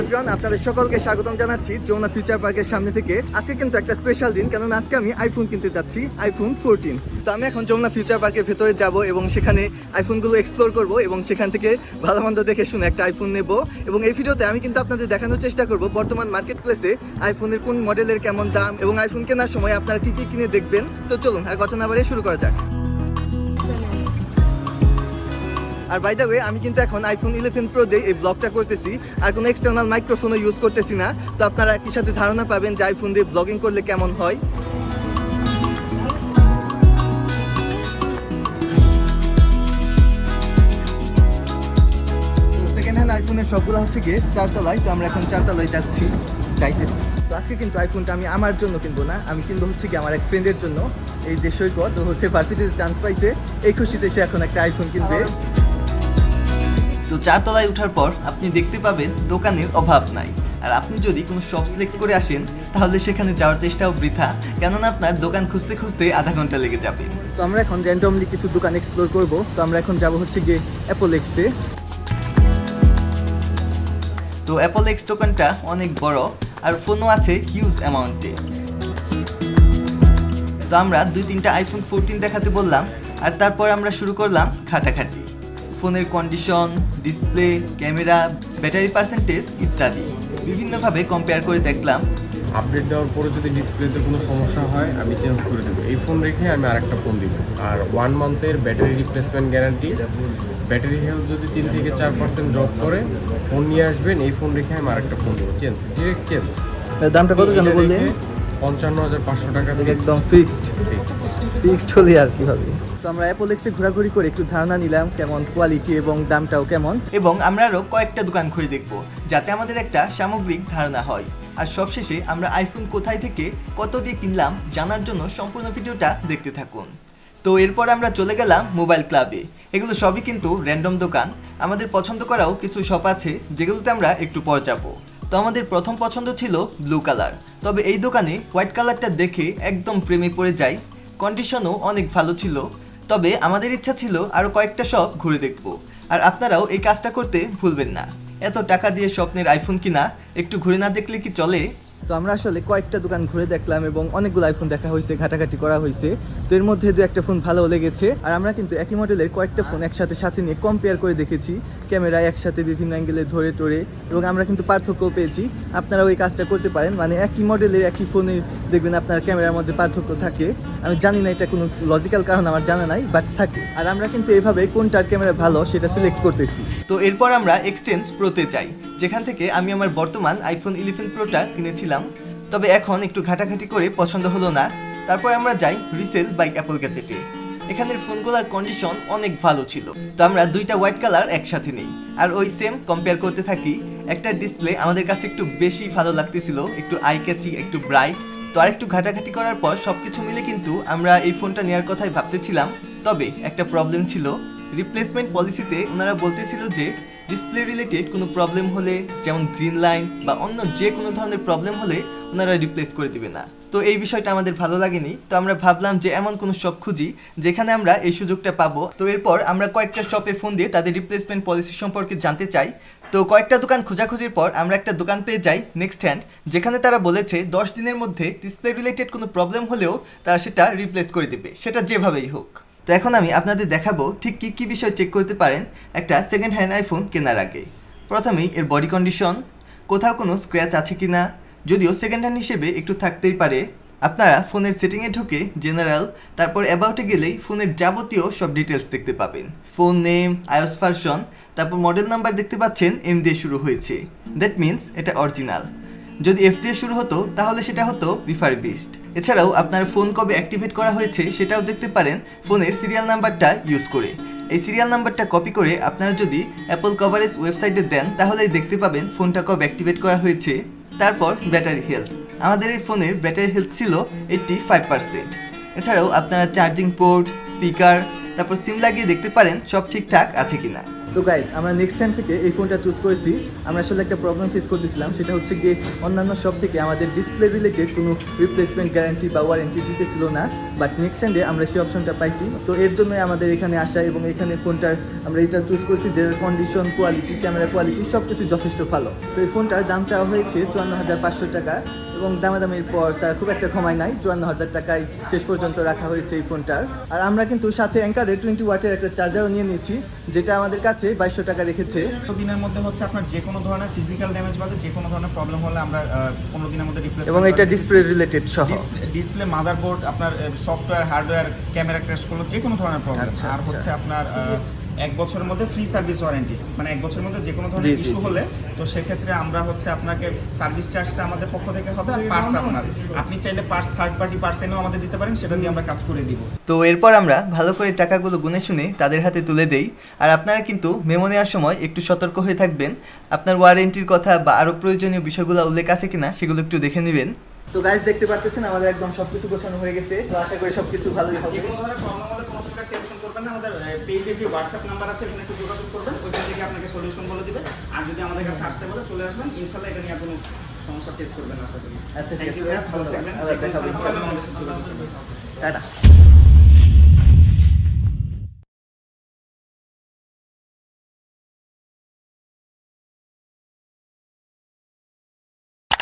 Everyone আপনাদের সকলকে স্বাগতম জানাচ্ছি যমুনা ফিউচার পার্কের সামনে থেকে। আজকে কিন্তু একটা স্পেশাল দিন কারণ আজকে আমি আইফোন কিনতে যাচ্ছি আইফোন ফোরটিন তো আমি এখন যমুনা ফিউচার পার্কের ভেতরে যাব এবং সেখানে আইফোনগুলো এক্সপ্লোর করব এবং সেখান থেকে ভালো মন্দ দেখে শুনে একটা আইফোন নেব। এবং এই ভিডিওতে আমি কিন্তু আপনাদের দেখানোর চেষ্টা করব বর্তমান মার্কেট প্লেসে আইফোনের কোন মডেলের কেমন দাম এবং আইফোন কেনার সময় আপনারা কি কি কিনে দেখবেন। তো চলুন আর কথা না বাড়িয়ে শুরু করা যাক। আর বাই দ্য ওয়ে আমি কিন্তু এখন আইফোন ইলেভেন প্রো দিয়ে এই ব্লগটা করতেছি, আর কোনো এক্সটার্নাল মাইক্রোফোনও ইউজ করতেছি না। তো আপনারা একই সাথে ধারণা পাবেন যে আইফোন দিয়ে ব্লগিং করলে কেমন হয়। সেকেন্ড হ্যান্ড আইফোনের সবগুলো হচ্ছে গিয়ে চারতলায়, তো আমরা এখন চারতলায় যাচ্ছি, যাইতেছি। তো আজকে কিন্তু আইফোনটা আমি আমার জন্য কিনবো না, আমি কিনবো হচ্ছে কি আমার এক ফ্রেন্ডের জন্য। এই যে সৈকত হচ্ছে ভার্সিটিতে চান্স পাইছে, এই খুশিতে সে এখন একটা আইফোন কিনবে। তো চারতলায় ওঠার পর আপনি দেখতে পাবেন দোকানের অভাব নাই। আর আপনি যদি কোনো শপ সিলেক্ট করে আসেন, তাহলে সেখানে যাওয়ার চেষ্টাও বৃথা। কেননা আপনার দোকান খুঁজতে খুঁজতে আধা ঘণ্টা লেগে যাবে। তো আমরা এখন র্যান্ডমলি কিছু দোকান এক্সপ্লোর করব। তো আমরা এখন যাব হচ্ছে গিয়ে অ্যাপোলেক্সে তো অ্যাপল এক্স দোকানটা অনেক বড়, আর ফোনও আছে হিউজ অ্যামাউন্টে তো আমরা দুই তিনটা আইফোন ফোরটিন দেখাতে বললাম, আর তারপর আমরা শুরু করলাম খাটাখাটি ফোনের condition display camera battery percentage ইত্যাদি। বিভিন্নভাবে কম্পেয়ার করে দেখলাম। আপডেট দেওয়ার পরে যদি ডিসপ্লেতে কোনো সমস্যা হয় আমি চেঞ্জ করে দেবো। এই ফোন রেখে আমি আরেকটা ফোন দিব। আর one মান্থের battery replacement guarantee battery health যদি তিন থেকে চার পার্সেন্ট ড্রপ করে ফোন নিয়ে আসবেন এই ফোন রেখে আমি আরেকটা ফোন দেবো। চেঞ্জ ডিরেক্ট চেঞ্জ দামটা কত জানো বললেন? পঞ্চান্ন হাজার পাঁচশো টাকা একদম ফিক্সড ফিক্সড হলে আর কি হবে? তো আমরা অ্যাপল এক্সে ঘোরাঘুরি করে একটু ধারণা নিলাম কেমন কোয়ালিটি এবং দামটাও কেমন। এবং আমরা আরও কয়েকটা দোকান ঘুরে দেখব যাতে আমাদের একটা সামগ্রিক ধারণা হয়। আর সবশেষে আমরা আইফোন কোথায় থেকে কত দিয়ে কিনলাম জানার জন্য সম্পূর্ণ ভিডিওটা দেখতে থাকুন। তো এরপর আমরা চলে গেলাম মোবাইল ক্লাবে এগুলো সবই কিন্তু র্যান্ডম দোকান। আমাদের পছন্দ করাও কিছু শপ আছে যেগুলোতে আমরা একটু পর যাব। তো আমাদের প্রথম পছন্দ ছিল ব্লু কালার তবে এই দোকানে হোয়াইট কালারটা দেখে একদম প্রেমে পড়ে যাই। কন্ডিশনও অনেক ভালো ছিল। তবে আমাদের ইচ্ছা ছিল আরও কয়েকটা শপ ঘুরে দেখব। আর আপনারাও এই কাজটা করতে ভুলবেন না। এত টাকা দিয়ে স্বপ্নের আইফোন কিনা, একটু ঘুরে না দেখলে কি চলে? তো আমরা আসলে কয়েকটা দোকান ঘুরে দেখলাম এবং অনেকগুলো আইফোন দেখা হয়েছে, ঘাটাঘাটি করা হয়েছে। তো এর মধ্যে দু একটা ফোন ভালো লেগেছে। আর আমরা কিন্তু একই মডেলের কয়েকটা ফোন একসাথে, সাথে নিয়ে কম্পেয়ার করে দেখেছি। ক্যামেরা একসাথে বিভিন্ন অ্যাঙ্গেলে ধরে, টরে এবং আমরা কিন্তু পার্থক্যও পেয়েছি। আপনারাও ওই কাজটা করতে পারেন। মানে একই মডেলের একই ফোনে দেখবেন আপনার ক্যামেরার মধ্যে পার্থক্য থাকে। আমি জানি না এটা কোনো লজিক্যাল কারণ, আমার জানা নাই বাট থাকে। আর আমরা কিন্তু এভাবে কোনটার ক্যামেরা ভালো, সেটা সিলেক্ট করতেছি। তো এরপর আমরা এক্সচেঞ্জ প্রোতে যাই। যেখান থেকে আমি আমার বর্তমান আইফোন ইলেভেন প্রোটা কিনেছিলাম। তবে এখন একটু ঘাটাঘাটি করে পছন্দ হলো না। তারপর আমরা যাই রিসেল বাই অ্যাপল গ্যাজেটে এখানের ফোনগুলোর কন্ডিশন অনেক ভালো ছিল। তো আমরা দুইটা হোয়াইট কালার একসাথে নেই। আর ওই সেম কম্পেয়ার করতে থাকি, একটা ডিসপ্লে আমাদের কাছে একটু বেশি ভালো লাগতেছিল, একটু আই ক্যাচি একটু ব্রাইট তো আর একটু ঘাটাঘাটি করার পর সব কিছু মিলে কিন্তু আমরা এই ফোনটা নেওয়ার কথাই ভাবতেছিলাম। তবে একটা প্রবলেম ছিল রিপ্লেসমেন্ট পলিসিতে ওনারা বলতেছিল যে ডিসপ্লে রিলেটেড কোনো প্রবলেম হলে, যেমন গ্রিন লাইন বা অন্য যে কোনো ধরনের প্রবলেম হলে ওনারা রিপ্লেস করে দিবে না। তো এই বিষয়টা আমাদের ভালো লাগেনি। তো আমরা ভাবলাম যে এমন কোনো শপ খুঁজি, যেখানে আমরা এই সুযোগটা পাবো। তো এরপর আমরা কয়েকটা শপে ফোন দিয়ে তাদের রিপ্লেসমেন্ট পলিসি সম্পর্কে জানতে চাই। তো কয়েকটা দোকান খোঁজাখুঁজির পর আমরা একটা দোকান পেয়ে যাই নেক্সট হ্যান্ড যেখানে তারা বলেছে দশ দিনের মধ্যে ডিসপ্লে রিলেটেড কোনো প্রবলেম হলেও তারা সেটা রিপ্লেস করে দিবে। সেটা যেভাবেই হোক। তো এখন আমি আপনাদের দেখাবো ঠিক কী কী বিষয় চেক করতে পারেন একটা সেকেন্ড হ্যান্ড আইফোন কেনার আগে। প্রথমেই এর বডি কন্ডিশন কোথাও কোনো স্ক্র্যাচ আছে কি না যদিও সেকেন্ড হ্যান্ড হিসেবে একটু থাকতেই পারে। আপনারা ফোনের সেটিংয়ে ঢুকে জেনারেল তারপর অ্যাবাউটে গেলেই ফোনের যাবতীয় সব ডিটেলস দেখতে পাবেন। ফোন নেম আইওস ভার্সন তারপর মডেল নাম্বার দেখতে পাচ্ছেন এম দিয়ে শুরু হয়েছে। দ্যাট মিন্স এটা অরিজিনাল যদি এফ দিয়ে শুরু হতো, তাহলে সেটা হতো রিফারবিস্ট এছাড়াও আপনার ফোন কবে অ্যাক্টিভেট করা হয়েছে, সেটাও দেখতে পারেন ফোনের সিরিয়াল নাম্বারটা ইউজ করে। এই সিরিয়াল নাম্বারটা কপি করে আপনারা যদি অ্যাপল কভারেজ ওয়েবসাইটে দেন, তাহলেই দেখতে পাবেন ফোনটা কবে অ্যাক্টিভেট করা হয়েছে। তারপর ব্যাটারি হেলথ আমাদের এই ফোনের ব্যাটারি হেলথ ছিল এইট্টি ফাইভ পার্সেন্ট এছাড়াও আপনারা চার্জিং পোর্ট স্পিকার তারপর সিম লাগিয়ে দেখতে পারেন সব ঠিকঠাক আছে কিনা। তো গাইস আমরা নেক্সট টাইম থেকে এই ফোনটা চুজ করেছি। আমরা আসলে একটা প্রবলেম ফেস করতেছিলাম, সেটা হচ্ছে গিয়ে অন্যান্য সব থেকে আমাদের ডিসপ্লে রিলেটেড কোনো রিপ্লেসমেন্ট গ্যারান্টি বা ওয়ারেন্টি দিতেছিল না। বাট নেক্সট টাইমে আমরা সেই অপশনটা পাইছি। তো এর জন্যই আমাদের এখানে আসা এবং এখানে ফোনটার আমরা এটা চুজ করেছি যে কন্ডিশন কোয়ালিটি ক্যামেরা কোয়ালিটি সব কিছু যথেষ্ট ভালো। তো এই ফোনটার দাম চাওয়া হয়েছে চুয়ান্ন হাজার পাঁচশো টাকা। এবং দামাদামির পর তার খুব একটা কমায় নাই। চুয়ান্ন হাজার টাকায় শেষ পর্যন্ত রাখা হয়েছে এই ফোনটার। আর আমরা কিন্তু সাথে অ্যাঙ্কারে টোয়েন্টি ওয়াটের একটা চার্জারও নিয়ে নিয়েছি যেটা আমাদের কাছে বাইশশো টাকা রেখেছে। দিনের মধ্যে হচ্ছে আপনার যে কোনো ধরনের ফিজিক্যাল ড্যামেজ বাদে যে কোনো ধরনের প্রবলেম হলে আমরা পনেরো দিনের মধ্যে রিপ্লেস এবং এটা ডিসপ্লে রিলেটেড সহ। ডিসপ্লে মাদারবোর্ড আপনার সফটওয়্যার হার্ডওয়্যার ক্যামেরা ক্র্যাশ করল যে কোনো ধরনের প্রবলেম আচ্ছা, আর আচ্ছা। হচ্ছে আপনার এক বছরের মধ্যে ফ্রি সার্ভিস ওয়ারেন্টি মানে এক বছরের মধ্যে যে কোনো ধরনের ইস্যু হলে তো সেক্ষেত্রে আমরা হচ্ছে আপনাকে সার্ভিস চার্জটা আমাদের পক্ষ থেকে হবে আর পার্স আপনার। আপনি চাইলে পার্স থার্ড পার্টি পার্স এনেও আমাদের দিতে পারেন সেটা দিয়ে আমরা কাজ করে দিব। তো এরপর আমরা ভালো করে টাকাগুলো গুনে শুনে তাদের হাতে তুলে দেই। আর আপনারা কিন্তু মেমো নেওয়ার সময় একটু সতর্ক হয়ে থাকবেন। আপনার ওয়ারেন্টির কথা বা আরও প্রয়োজনীয় বিষয়গুলো উল্লেখ আছে কিনা সেগুলো একটু দেখে নেবেন। তো গাইজ দেখতে পাচ্ছেন আমাদের একদম সবকিছু গোছানো হয়ে গেছে। তো আশা করি সবকিছু ভালোই হবে। যে কোনো ধরনের প্রবলেম হলে কোনো প্রকার টেনশন করবেন না আমাদের পেজে যে হোয়াটসঅ্যাপ নাম্বার আছে এখানে একটু যোগাযোগ করবেন ওইখান থেকে আপনাকে সলিউশন বলে দিবে। আর যদি আমাদের কাছে আসতে বলে চলে আসবেন ইনশাল্লাহ এটা নিয়ে কোনো সমস্যা ফেস করবেন আশা করি। আচ্ছা, থ্যাংক ইউ আছে। ভালো থাকবেন। টাটা।